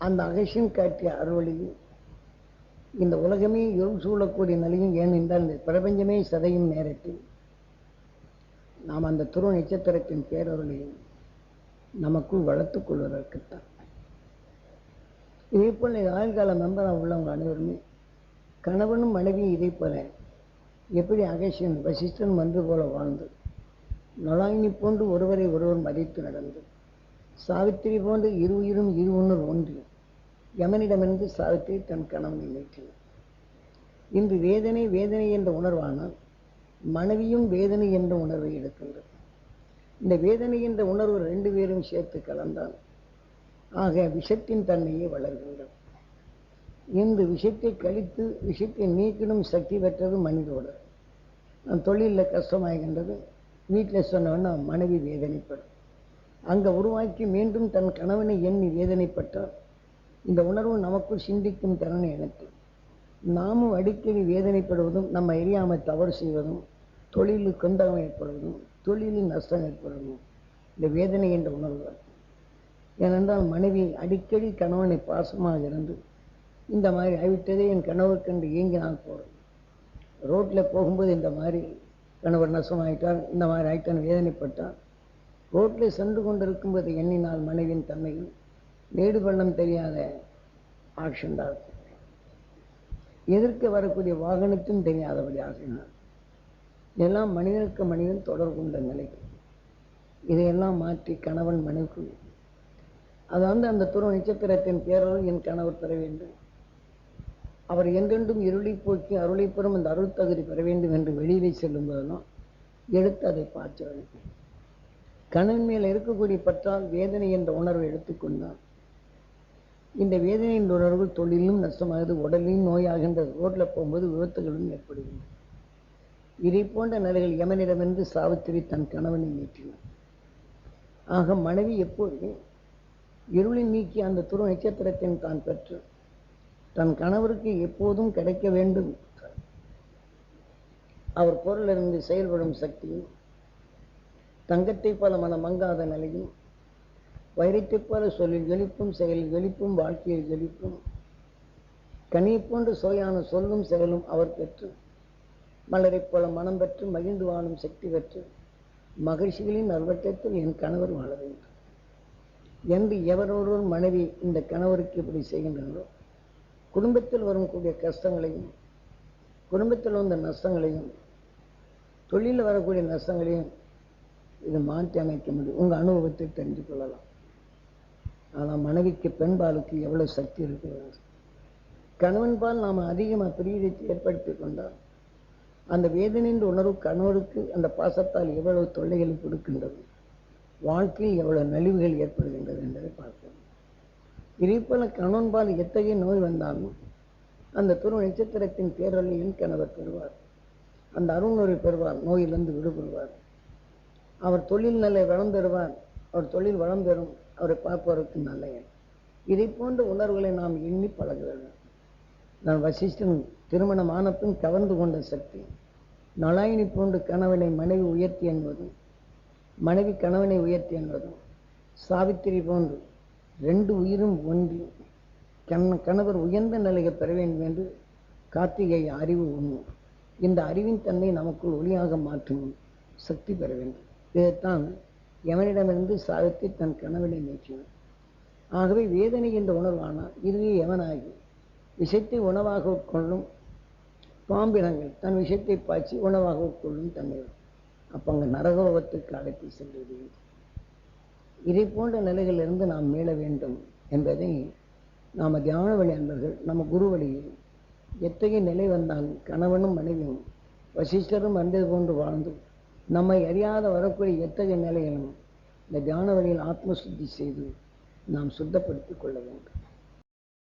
அந்த அகசியம் காட்டிய அருள்வழியில் இந்த உலகமே இருள் சூழக்கூடிய நிலையும் ஏனென்றால் இந்த பிரபஞ்சமே சதையும் நேரத்தில் நாம் அந்த துருவ நட்சத்திரத்தின் பேரருளையும் நமக்குள் வளர்த்துக் கொள்வதற்குத்தான். இதே போல் ஆயுள்கால மெம்பராக உள்ளவங்க அனைவருமே கணவனும் மனைவியும் இதே போல எப்படி அகசியன் வசிஷ்டன் மன்று போல வாழ்ந்து நலாயினி போன்று ஒருவரை ஒருவர் மதித்து நடந்து சாவித்திரி போன்று இரு உயிரும் இரு உணர் ஒன்று யமனிடமிருந்து சாவித்திரி தன் கணவனை நீட்டினார் இன்று வேதனை வேதனை என்ற உணர்வானால் மனைவியும் வேதனை என்ற உணர்வை எடுக்கின்றது. இந்த வேதனை என்ற உணர்வு ரெண்டு பேரும் சேர்த்து கலந்தால் ஆக விஷத்தின் தன்மையை வளர்கின்றது. இந்த விஷத்தை கழித்து விஷத்தை நீக்கிடும் சக்தி பெற்றது மனிதோடு நம் தொழிலில் கஷ்டமாகின்றது. வீட்டில் சொன்னவொன்னா மனைவி வேதனைப்படும். அங்கே உருவாக்கி மீண்டும் தன் கணவனை எண்ணி வேதனைப்பட்டால் இந்த உணர்வு நமக்குள் சிந்திக்கும் திறனை எனக்கு. நாமும் அடிக்கடி வேதனைப்படுவதும் நம்ம அறியாமல் தவறு செய்வதும் தொழிலில் கொந்தகம் ஏற்படுவதும் தொழிலில் நஷ்டம் ஏற்படுவதும் இந்த வேதனை என்ற உணர்வு. ஏனென்றால் மனைவி அடிக்கடி கணவனை பாசமாக இருந்து இந்த மாதிரி ஆகிவிட்டதே என் கணவர் கண்டு நான் போகிறேன் ரோட்டில் போகும்போது இந்த மாதிரி கணவர் நஷ்டமாயிட்டார் இந்த மாதிரி ஆகிட்டான் வேதனைப்பட்டார். ரோட்டில் சென்று கொண்டிருக்கும்போது எண்ணினால் மனைவியின் தன்மையும் மேடு பள்ளம் தெரியாத ஆக்ஷன் தான் எதிர்க்க வரக்கூடிய வாகனத்தும் தெரியாதபடி ஆகினார் எல்லாம் மனிதனுக்கு மனிதன் தொடர்பு கொண்ட நிலை. இதையெல்லாம் மாற்றி கணவன் மனைவிக்குள் அது வந்து அந்த துறவு நிச்சப்பிரத்தின் பேரருள் என் கணவர் பெற வேண்டும். அவர் என்றென்றும் இருளை போக்கி அருளை பெறும் அந்த அருள் தகுதி பெற வேண்டும் என்று வெளியிலே செல்லும் போதெல்லாம் எடுத்து அதை பார்த்து வேண்டும் கணவன் மேல் இருக்கக்கூடிய பற்றால் வேதனை என்ற உணர்வை எடுத்துக்கொண்டான். இந்த வேதனையின் உணர்வு தொழிலும் நஷ்டமாகுது உடலிலும் நோயாகின்றது ரோட்டில் போகும்போது விபத்துகளும் ஏற்படுகின்றன. இதை போன்ற நிலைகள் யமனிடமிருந்து சாவித்திரி தன் கணவனை நீட்டினார். ஆக மனைவி எப்போது இருளை நீக்கி அந்த துரு நட்சத்திரத்தின் தான் பெற்று தன் கணவருக்கு எப்போதும் கிடைக்க வேண்டும் அவர் பொருளிலிருந்து செயல்படும் சக்தியும் தங்கத்தை போல மனம் மங்காத நிலையும் வைரத்தைப் போல சொல்லில் வெளிப்பும் செயலில் வெளிப்பும் வாழ்க்கையில் வெளிப்பும் கனி போன்ற சுவையான சொல்லும் செயலும் அவர் பெற்று மலரைப் போல மனம் பெற்று மகிழ்ந்து வாழும் சக்தி பெற்று மகிழ்ச்சிகளின் நல்வட்டத்தில் என் கணவர் வாழ வேண்டும். என்று எவரொருவர் மனைவி இந்த கணவருக்கு இப்படி செய்கின்றனரோ குடும்பத்தில் வரக்கூடிய கஷ்டங்களையும் குடும்பத்தில் வந்த நஷ்டங்களையும் தொழிலில் வரக்கூடிய நஷ்டங்களையும் இது மாற்றி அமைக்க முடியும். உங்கள் அனுபவத்தை தெரிந்து கொள்ளலாம். ஆனால் மனைவிக்கு பெண்பாலுக்கு எவ்வளவு சக்தி இருக்கிறது கணவன் பால் நாம் அதிகமாக பிரியத்தை ஏற்படுத்தி கொண்டால் அந்த வேதனைன்ற உணர்வு கணவருக்கு அந்த பாசத்தால் எவ்வளவு தொல்லைகளை கொடுக்கின்றது? வாழ்க்கையில் எவ்வளவு நலிவுகள் ஏற்படுகின்றது என்பதை பார்க்கிறோம் இதே போல கணவன்பால் எத்தகைய நோய் வந்தாலும் அந்த துரு நட்சத்திரத்தின் பேரொழியின் கணவர் பெறுவார். அந்த அருணரை பெறுவார் நோயிலிருந்து விடுபடுவார். அவர் தொழில் நிலை வளம் பெறுவார். அவர் தொழில் வளம் பெறும் அவரை பார்ப்பவருக்கு நல்ல எண்ணம். இதை போன்ற உணர்வுகளை நாம் எண்ணி பழக வேண்டும். நான் வசிஷ்டன் திருமணமான பின் கவர்ந்து கொண்ட சக்தி. நலாயினி போன்று கணவனை மனைவி உயர்த்தி என்பதும் மனைவி கணவனை உயர்த்தி என்பதும் சாவித்திரி போன்று ரெண்டு உயிரும் ஒன்றி கண் கணவர் உயர்ந்த நிலையை பெற வேண்டும் என்று கார்த்திகை அறிவு உண்மை இந்த அறிவின் தன்மை நமக்குள் ஒளியாக மாற்றும் சக்தி பெற வேண்டும். இதைத்தான் எவனிடமிருந்து சாதத்தை தன் கணவனை நீக்கினான். ஆகவே வேதனை என்ற உணர்வானால் இதுவே எவனாகி விஷத்தை உணவாக உட்கொள்ளும் பாம்பினங்கள் தன் விஷத்தை பாய்ச்சி உணவாக உட்கொள்ளும் தன்மை அப்போ அங்கே நரகோபத்துக்கு அழைத்து செல்வது இதை போன்ற நிலைகளிலிருந்து நாம் மீள வேண்டும் என்பதை நாம் தியான வழி அன்பர்கள் நம்ம குரு வழியில் எத்தகைய நிலை வந்தாலும் கணவனும் மனைவியும் வசிஷ்டரும் வந்தது போன்று வாழ்ந்து நம்மை அறியாத வரக்கூடிய எத்தகைய நிலைகளும் இந்த தியான வழியில் ஆத்ம சுத்தி செய்து நாம் சுத்தப்படுத்திக் கொள்ள வேண்டும்.